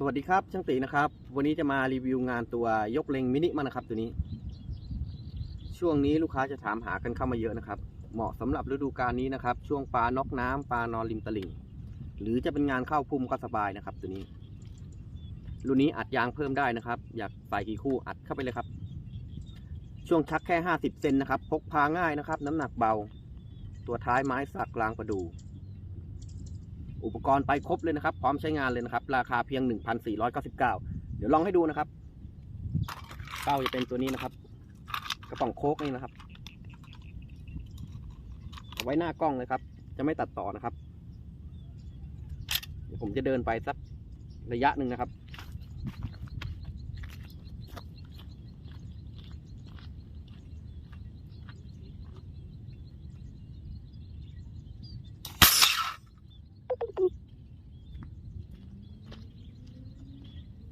สวัสดีครับช่างตีนะครับ วันนี้จะมารีวิวงานตัวยกเล็งมินิมานะครับตัวนี้ ช่วงนี้ลูกค้าจะถามหากันเข้ามาเยอะนะครับ เหมาะสำหรับฤดูกาลนี้นะครับ ช่วงปลานอกน้ำปลานอนริมตลิ่ง หรือจะเป็นงานเข้าพุ่มก็สบายนะครับ ตัวนี้ รุ่นนี้อัดยางเพิ่มได้นะครับ อยากใส่กี่คู่อัดเข้าไปเลยครับ ช่วงชักแค่ 50เซนนะครับพกพาง่ายนะครับ น้ำหนักเบา ตัวท้ายไม้สักกลางประดู อุปกรณ์ไปครบเลยนะครับ พร้อมใช้งานเลยนะครับ ราคาเพียง 1,499 เดี๋ยวลองให้ดูนะครับเป้าจะเป็นตัวนี้นะครับ กระป๋องโค้กนี่นะครับเอาไว้หน้ากล้องเลยครับ จะไม่ตัดต่อนะครับ เดี๋ยวผมจะเดินไปสักระยะหนึ่งนะครับ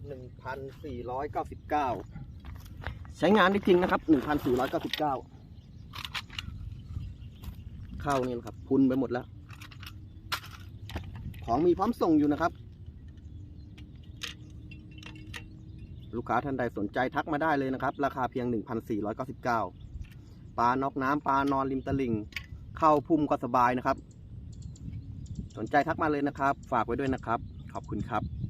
หนึ่งพันสี่ร้อยเก้าสิบเก้าใช้งานได้จริงนะครับหนึ่งพันสี่ร้อยเก้าสิบเก้าเข้าเนี่ยนะครับพุนไปหมดแล้ว ของมีพร้อมส่งอยู่นะครับ ลูกค้าท่านใดสนใจทักมาได้เลยนะครับ ราคาเพียง 1,499 ปลานอกน้ำปลานอนริมตลิ่ง เข้าพุ่มก็สบายนะครับ สนใจทักมาเลยนะครับ ฝากไว้ด้วยนะครับ ขอบคุณครับ